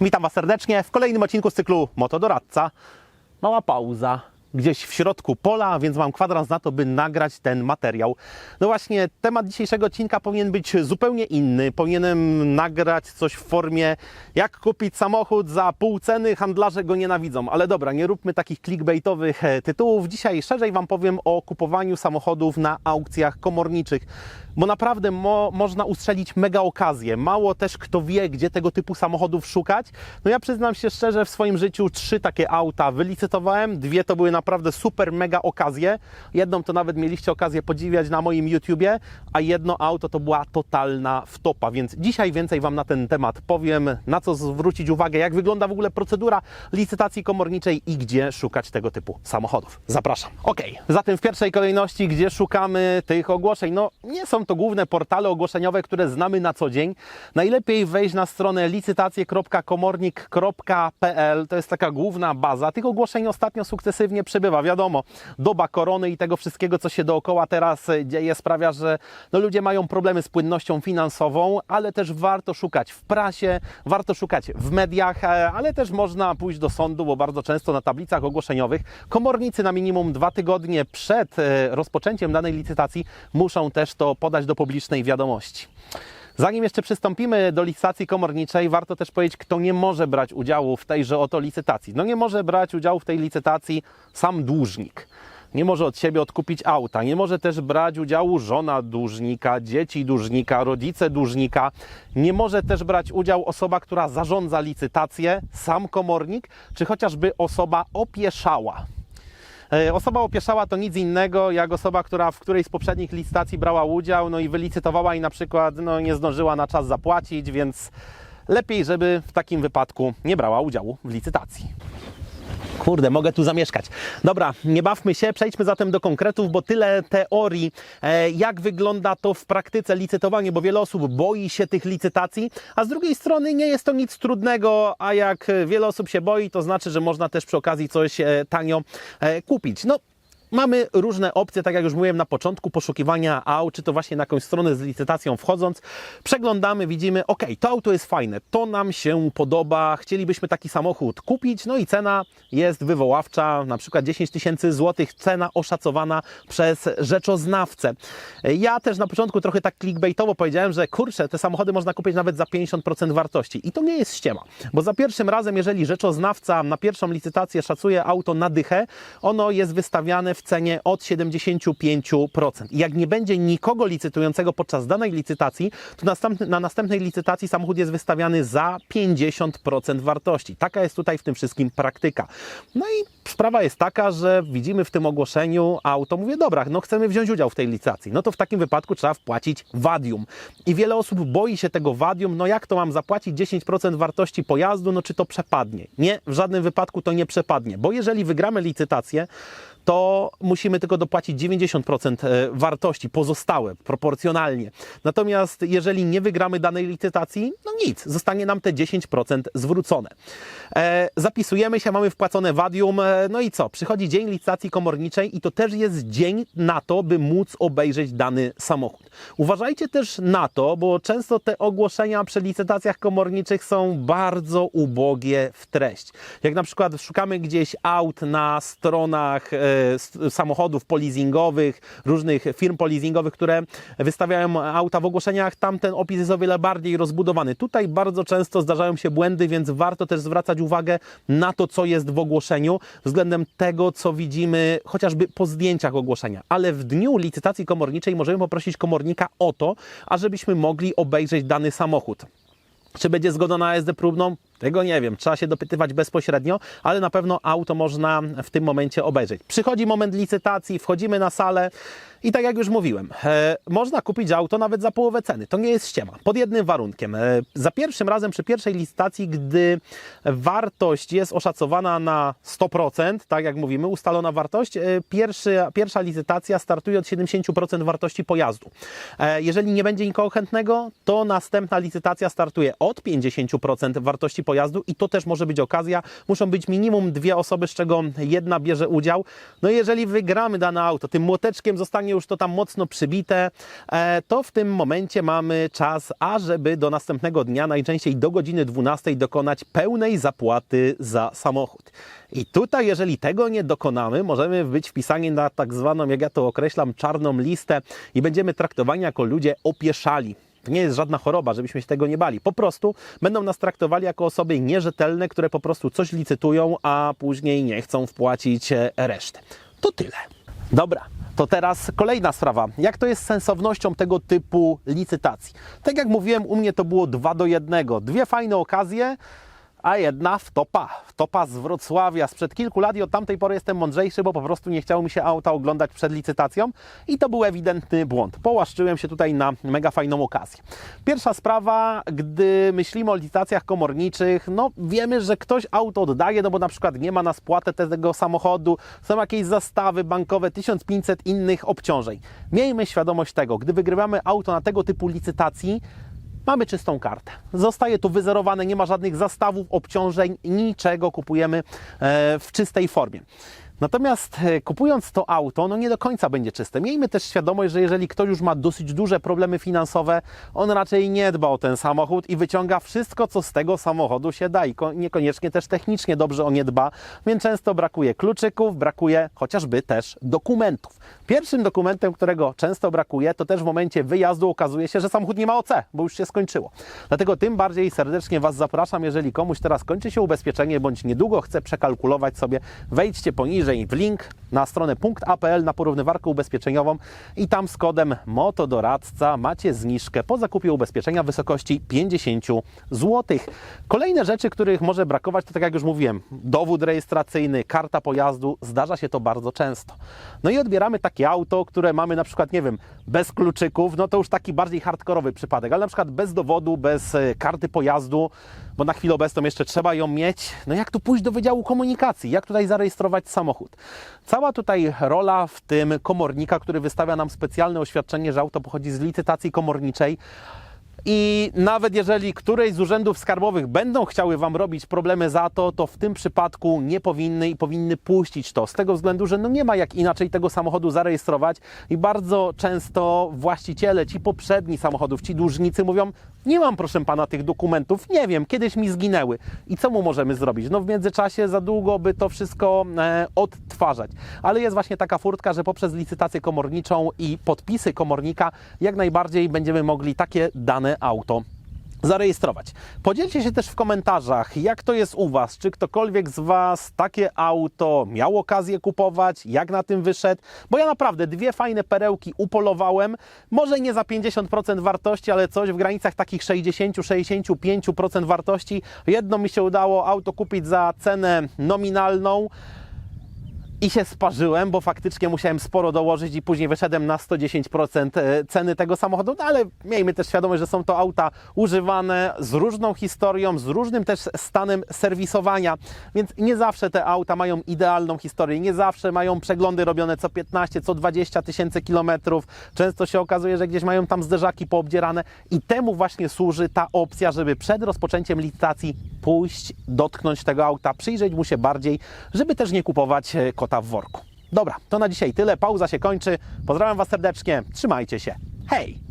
witam Was serdecznie w kolejnym odcinku z cyklu Motodoradca. Mała pauza gdzieś w środku pola, więc mam kwadrans na to, by nagrać ten materiał. No właśnie, temat dzisiejszego odcinka powinien być zupełnie inny. Powinienem nagrać coś w formie jak kupić samochód za pół ceny, handlarze go nienawidzą. Ale dobra, nie róbmy takich clickbaitowych e, tytułów. Dzisiaj szerzej Wam powiem o kupowaniu samochodów na aukcjach komorniczych bo naprawdę mo, można ustrzelić mega okazję. Mało też kto wie, gdzie tego typu samochodów szukać. No ja przyznam się szczerze, w swoim życiu trzy takie auta wylicytowałem. Dwie to były naprawdę super mega okazje. Jedną to nawet mieliście okazję podziwiać na moim YouTubie, a jedno auto to była totalna wtopa. Więc dzisiaj więcej Wam na ten temat powiem, na co zwrócić uwagę, jak wygląda w ogóle procedura licytacji komorniczej i gdzie szukać tego typu samochodów. Zapraszam. Ok, zatem w pierwszej kolejności, gdzie szukamy tych ogłoszeń? No nie są to główne portale ogłoszeniowe, które znamy na co dzień. Najlepiej wejść na stronę licytacje.komornik.pl. To jest taka główna baza. Tych ogłoszeń ostatnio sukcesywnie przybywa. Wiadomo, doba korony i tego wszystkiego, co się dookoła teraz dzieje, sprawia, że no, ludzie mają problemy z płynnością finansową, ale też warto szukać w prasie, warto szukać w mediach, e, ale też można pójść do sądu, bo bardzo często na tablicach ogłoszeniowych komornicy na minimum dwa tygodnie przed e, rozpoczęciem danej licytacji muszą też to podać do publicznej wiadomości. Zanim jeszcze przystąpimy do licytacji komorniczej, warto też powiedzieć, kto nie może brać udziału w tejże oto licytacji. No nie może brać udziału w tej licytacji sam dłużnik. Nie może od siebie odkupić auta, nie może też brać udziału żona dłużnika, dzieci dłużnika, rodzice dłużnika. Nie może też brać udziału osoba, która zarządza licytację, sam komornik, czy chociażby osoba opieszała. E, Osoba opieszała to nic innego jak osoba, która w którejś z poprzednich licytacji brała udział, no i wylicytowała i na przykład no, nie zdążyła na czas zapłacić, więc lepiej, żeby w takim wypadku nie brała udziału w licytacji. Kurde, mogę tu zamieszkać. Dobra, nie bawmy się, przejdźmy zatem do konkretów, bo tyle teorii, e, jak wygląda to w praktyce licytowanie, bo wiele osób boi się tych licytacji, a z drugiej strony nie jest to nic trudnego, a jak wiele osób się boi, to znaczy, że można też przy okazji coś e, tanio e, kupić. No, Mamy różne opcje, tak jak już mówiłem na początku, poszukiwania aut, czy to właśnie na jakąś stronę z licytacją wchodząc, przeglądamy, widzimy, ok, to auto jest fajne, to nam się podoba, chcielibyśmy taki samochód kupić, no i cena jest wywoławcza, na przykład 10 tysięcy złotych, cena oszacowana przez rzeczoznawcę. Ja też na początku trochę tak clickbaitowo powiedziałem, że kurczę, te samochody można kupić nawet za 50% wartości i to nie jest ściema, bo za pierwszym razem, jeżeli rzeczoznawca na pierwszą licytację szacuje auto na dychę, ono jest wystawiane w cenie od 75%. I jak nie będzie nikogo licytującego podczas danej licytacji, to następny, na następnej licytacji samochód jest wystawiany za 50% wartości. Taka jest tutaj w tym wszystkim praktyka. No i sprawa jest taka, że widzimy w tym ogłoszeniu auto, mówię, dobra, no chcemy wziąć udział w tej licytacji. No to w takim wypadku trzeba wpłacić wadium. I wiele osób boi się tego wadium, no jak to mam zapłacić 10% wartości pojazdu, no czy to przepadnie? Nie, w żadnym wypadku to nie przepadnie, bo jeżeli wygramy licytację, to musimy tylko dopłacić 90% e, wartości pozostałe, proporcjonalnie. Natomiast jeżeli nie wygramy danej licytacji, no nic, zostanie nam te 10% zwrócone. E, zapisujemy się, mamy wpłacone wadium, e, no i co? Przychodzi dzień licytacji komorniczej i to też jest dzień na to, by móc obejrzeć dany samochód. Uważajcie też na to, bo często te ogłoszenia przy licytacjach komorniczych są bardzo ubogie w treść. Jak na przykład szukamy gdzieś aut na stronach e, samochodów polizingowych, różnych firm polizingowych, które wystawiają auta w ogłoszeniach, tam ten opis jest o wiele bardziej rozbudowany. Tutaj bardzo często zdarzają się błędy, więc warto też zwracać uwagę na to, co jest w ogłoszeniu, względem tego, co widzimy chociażby po zdjęciach ogłoszenia. Ale w dniu licytacji komorniczej możemy poprosić komornika o to, ażebyśmy mogli obejrzeć dany samochód. Czy będzie zgoda na jazdę próbną? Tego nie wiem, trzeba się dopytywać bezpośrednio, ale na pewno auto można w tym momencie obejrzeć. Przychodzi moment licytacji, wchodzimy na salę i tak jak już mówiłem, e, można kupić auto nawet za połowę ceny. To nie jest ściema. Pod jednym warunkiem. E, za pierwszym razem przy pierwszej licytacji, gdy wartość jest oszacowana na 100%, tak jak mówimy, ustalona wartość, e, pierwszy, pierwsza licytacja startuje od 70% wartości pojazdu. E, jeżeli nie będzie nikogo chętnego, to następna licytacja startuje od 50% wartości pojazdu i to też może być okazja. Muszą być minimum dwie osoby, z czego jedna bierze udział. No jeżeli wygramy dane auto, tym młoteczkiem zostanie już to tam mocno przybite, e, to w tym momencie mamy czas, ażeby do następnego dnia, najczęściej do godziny 12 dokonać pełnej zapłaty za samochód. I tutaj, jeżeli tego nie dokonamy, możemy być wpisani na tak zwaną, jak ja to określam, czarną listę i będziemy traktowani jako ludzie opieszali. To nie jest żadna choroba, żebyśmy się tego nie bali. Po prostu będą nas traktowali jako osoby nierzetelne, które po prostu coś licytują, a później nie chcą wpłacić e, reszty. To tyle. Dobra, to teraz kolejna sprawa. Jak to jest z sensownością tego typu licytacji? Tak jak mówiłem, u mnie to było 2 do 1. Dwie fajne okazje, a jedna wtopa. Wtopa z Wrocławia sprzed kilku lat i od tamtej pory jestem mądrzejszy, bo po prostu nie chciało mi się auta oglądać przed licytacją i to był ewidentny błąd. Połaszczyłem się tutaj na mega fajną okazję. Pierwsza sprawa, gdy myślimy o licytacjach komorniczych, no wiemy, że ktoś auto oddaje, no bo na przykład nie ma na spłatę tego samochodu, są jakieś zastawy bankowe, 1500 innych obciążeń. Miejmy świadomość tego, gdy wygrywamy auto na tego typu licytacji, Mamy czystą kartę. Zostaje tu wyzerowane, nie ma żadnych zastawów, obciążeń, niczego kupujemy e, w czystej formie. Natomiast e, kupując to auto, no nie do końca będzie czyste. Miejmy też świadomość, że jeżeli ktoś już ma dosyć duże problemy finansowe, on raczej nie dba o ten samochód i wyciąga wszystko, co z tego samochodu się da i ko- niekoniecznie też technicznie dobrze o nie dba, więc często brakuje kluczyków, brakuje chociażby też dokumentów. Pierwszym dokumentem, którego często brakuje, to też w momencie wyjazdu okazuje się, że samochód nie ma OC, bo już się skończyło. Dlatego tym bardziej serdecznie Was zapraszam, jeżeli komuś teraz kończy się ubezpieczenie, bądź niedługo chce przekalkulować sobie, wejdźcie poniżej w link na stronę punkt.apl na porównywarkę ubezpieczeniową i tam z kodem MOTODORADCA macie zniżkę po zakupie ubezpieczenia w wysokości 50 zł. Kolejne rzeczy, których może brakować, to tak jak już mówiłem, dowód rejestracyjny, karta pojazdu, zdarza się to bardzo często. No i odbieramy takie auto, które mamy na przykład, nie wiem, bez kluczyków, no to już taki bardziej hardkorowy przypadek, ale na przykład bez dowodu, bez e, karty pojazdu, bo na chwilę obecną jeszcze trzeba ją mieć. No jak tu pójść do Wydziału Komunikacji? Jak tutaj zarejestrować samochód? Cała tutaj rola w tym komornika, który wystawia nam specjalne oświadczenie, że auto pochodzi z licytacji komorniczej. I nawet jeżeli któreś z urzędów skarbowych będą chciały Wam robić problemy za to, to w tym przypadku nie powinny i powinny puścić to. Z tego względu, że no nie ma jak inaczej tego samochodu zarejestrować i bardzo często właściciele, ci poprzedni samochodów, ci dłużnicy mówią, nie mam proszę Pana tych dokumentów, nie wiem, kiedyś mi zginęły. I co mu możemy zrobić? No w międzyczasie za długo by to wszystko e, odtwarzać. Ale jest właśnie taka furtka, że poprzez licytację komorniczą i podpisy komornika jak najbardziej będziemy mogli takie dane auto zarejestrować. Podzielcie się też w komentarzach, jak to jest u Was, czy ktokolwiek z Was takie auto miał okazję kupować, jak na tym wyszedł, bo ja naprawdę dwie fajne perełki upolowałem, może nie za 50% wartości, ale coś w granicach takich 60-65% wartości. Jedno mi się udało auto kupić za cenę nominalną, i się sparzyłem, bo faktycznie musiałem sporo dołożyć i później wyszedłem na 110% ceny tego samochodu, no ale miejmy też świadomość, że są to auta używane z różną historią, z różnym też stanem serwisowania, więc nie zawsze te auta mają idealną historię, nie zawsze mają przeglądy robione co 15, co 20 tysięcy kilometrów. Często się okazuje, że gdzieś mają tam zderzaki poobdzierane i temu właśnie służy ta opcja, żeby przed rozpoczęciem licytacji pójść, dotknąć tego auta, przyjrzeć mu się bardziej, żeby też nie kupować e, kota w worku. Dobra, to na dzisiaj tyle. Pauza się kończy. Pozdrawiam Was serdecznie. Trzymajcie się. Hej!